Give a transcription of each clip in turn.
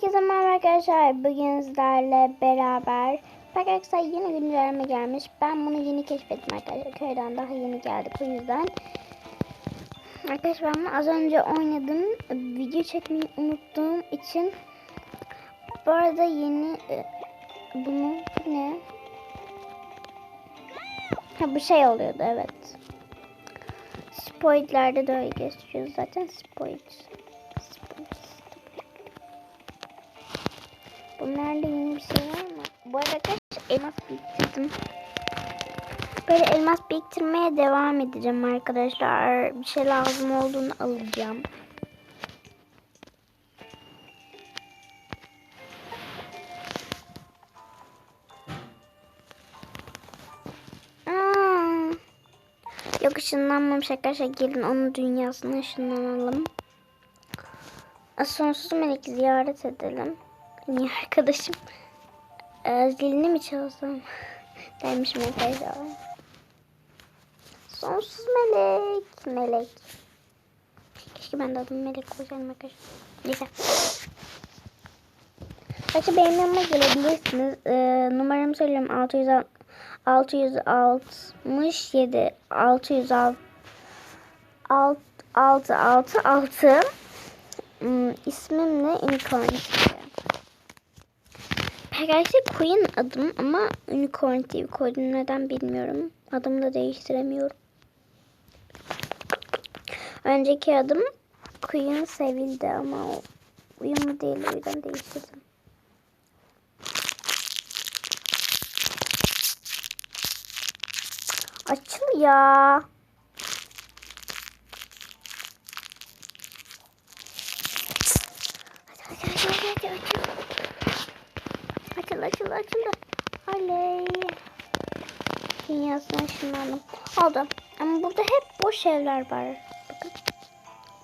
Herkese merhaba arkadaşlar. Bugün sizlerle beraber Arkadaşlar yeni güncelleme gelmiş. Ben bunu yeni keşfettim arkadaşlar. Köyden daha yeni geldik o yüzden. Arkadaşlar ben bunu az önce oynadım. Video çekmeyi unuttuğum için bu arada yeni e, bunu bu ne? Ha bu şey oluyordu evet. Spoiler'de de öyle geçiyor zaten. Spoiler. Bunlarda bir şey var mı? Bu arada elmas biriktirdim. Böyle elmas biriktirmeye devam edeceğim arkadaşlar. Bir şey lazım olduğunu alacağım. Yok ışınlanmamış arkadaşlar. Gelin onun dünyasına ışınlanalım. Sonsuz melek ziyaret edelim. Niye arkadaşım? Ee, zilini mi çalsam? Dermişim arkadaşlar. Sonsuz melek. Melek. Keşke ben de adımı melek koysaydım arkadaşlar. Neyse. Arkadaşlar benim yanıma gelebilirsiniz. Ee, numaramı söylüyorum. 600 667 606 6 6 6 6 hmm, ismim ne? Unicorn. Arkadaşlar Queen adım ama Unicorn TV koydum. Neden bilmiyorum. Adımı da değiştiremiyorum. Önceki adım Queen sevildi ama o uyumlu değil. O yüzden değiştirdim. Açıl ya. Hadi hadi hadi hadi açıl. Açıl açıl açıl. Oley. Dünyasına ışınlandım. Oldu. Ama burada hep boş evler var. Bakın.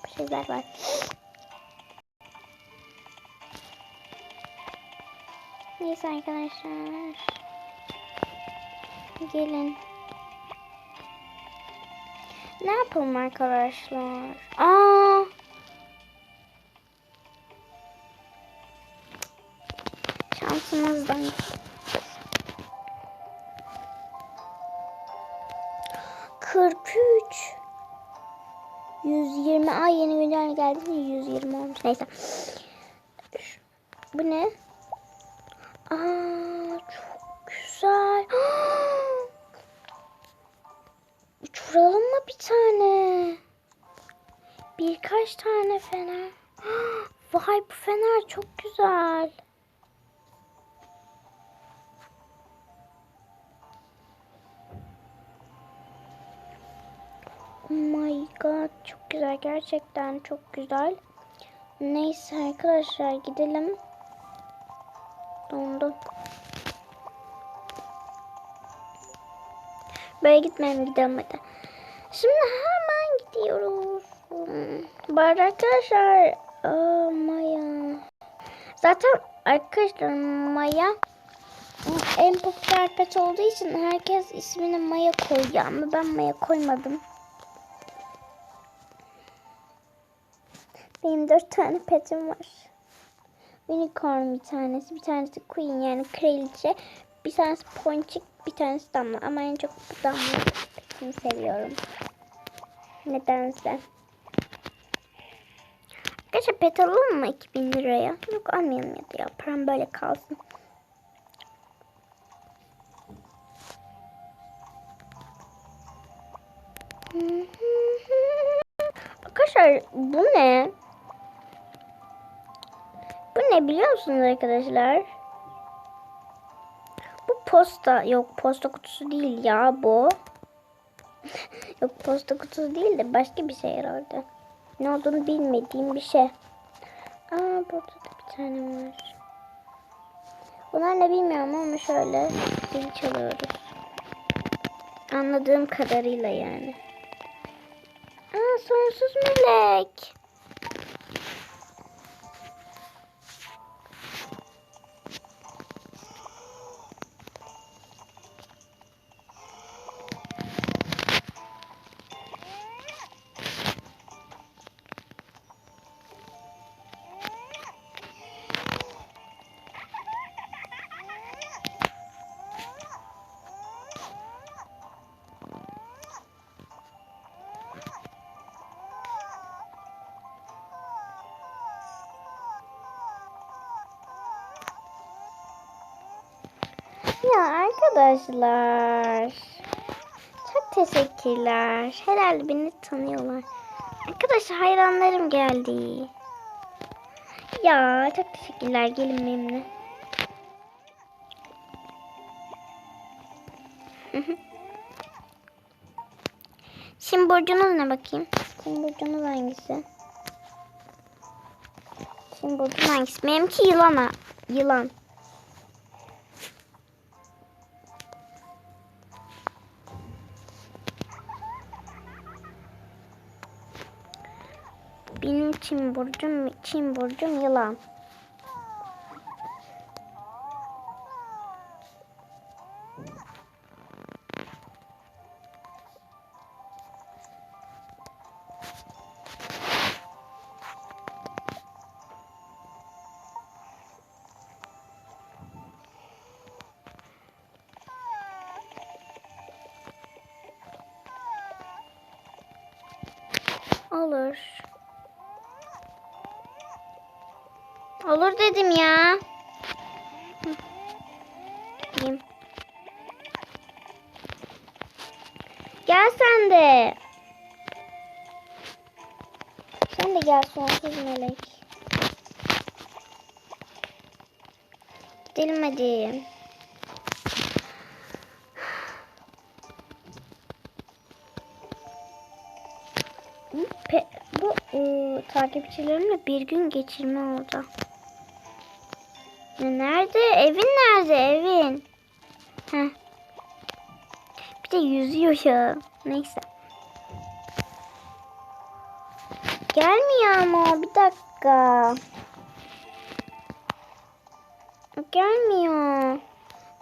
Boş evler var. Neyse arkadaşlar. Gelin. Ne yapalım arkadaşlar? Aa! Şansımızdan. Kırk üç. 120. Ay yeni güncel geldi mi? 120 olmuş. Neyse. Bu ne? Aa çok güzel. Uçuralım mı bir tane? Birkaç tane fener. Vay bu fener çok güzel. My god çok güzel gerçekten çok güzel. Neyse arkadaşlar gidelim. Dondu. Böyle gitmeyelim gidelim hadi. Şimdi hemen gidiyoruz. Bu arkadaşlar aa, Maya. Zaten arkadaşlar Maya en popüler pet olduğu için herkes ismini Maya koyuyor ama ben Maya koymadım. Benim dört tane petim var. Unicorn bir tanesi, bir tanesi Queen yani kraliçe, bir tanesi Ponçik, bir tanesi Damla. Ama en çok bu Damla petini seviyorum. Nedense. Arkadaşlar pet alalım mı 2000 liraya? Yok almayalım ya da. Param böyle kalsın. Arkadaşlar bu ne? Ne biliyor musunuz arkadaşlar? Bu posta yok posta kutusu değil ya bu. yok posta kutusu değil de başka bir şey herhalde. Ne olduğunu bilmediğim bir şey. Aa burada da bir tane var. Bunlar ne bilmiyorum ama şöyle zil çalıyoruz. Anladığım kadarıyla yani. Aa sonsuz melek. Ya arkadaşlar. Çok teşekkürler. Herhalde beni tanıyorlar. Arkadaşlar hayranlarım geldi. Ya çok teşekkürler. Gelin benimle. Şimdi burcunuz ne bakayım? Şimdi burcunuz hangisi? Şimdi burcun hangisi? Benimki yılan ha. Yılan. Benim Çin burcum, Çin burcum yılan. Olur. Olur dedim ya. Gideyim. Gel sen de. Sen de gel sonsuz melek. Gidelim. Bu, bu ıı, takipçilerimle bir gün geçirme oldu. Nerede? Evin nerede? Evin. Heh. Bir de yüzüyor ya. Neyse. Gelmiyor ama bir dakika. Gelmiyor.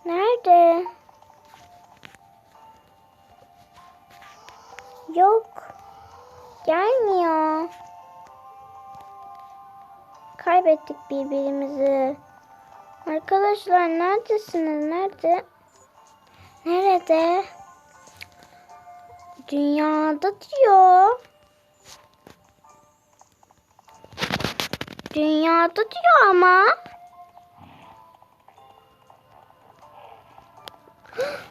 Nerede? Yok. Gelmiyor. Kaybettik birbirimizi. Arkadaşlar neredesiniz? Nerede? Nerede? Dünyada diyor. Dünyada diyor ama.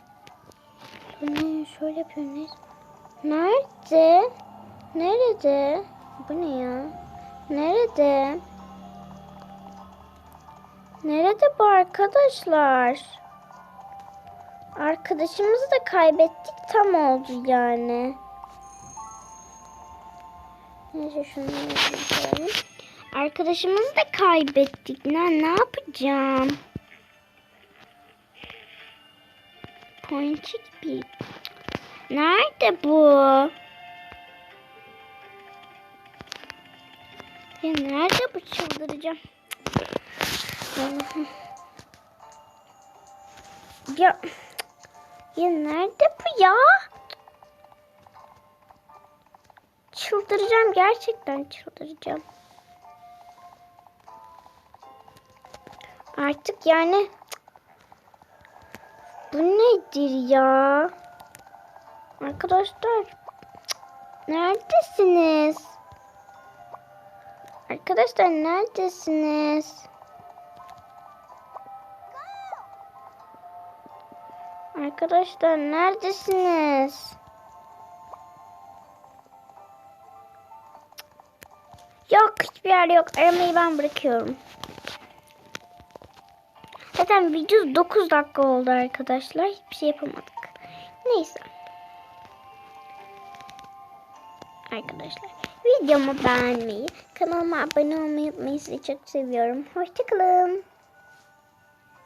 Ne şöyle yapıyoruz. Nerede? Nerede? Bu ne ya? Nerede? Nerede bu arkadaşlar? Arkadaşımızı da kaybettik tam oldu yani. Neyse şunu yapalım. Arkadaşımızı da kaybettik. Ne, ne yapacağım? Ponçik bir. Nerede bu? Ya nerede bu çıldıracağım? Ya, ya nerede bu ya? Çıldıracağım gerçekten çıldıracağım. Artık yani bu nedir ya? Arkadaşlar neredesiniz? Arkadaşlar neredesiniz? Arkadaşlar neredesiniz? Yok hiçbir yer yok. Aramayı ben bırakıyorum. Zaten video 9 dakika oldu arkadaşlar. Hiçbir şey yapamadık. Neyse. Arkadaşlar videomu beğenmeyi, kanalıma abone olmayı unutmayın. Çok seviyorum. Hoşçakalın.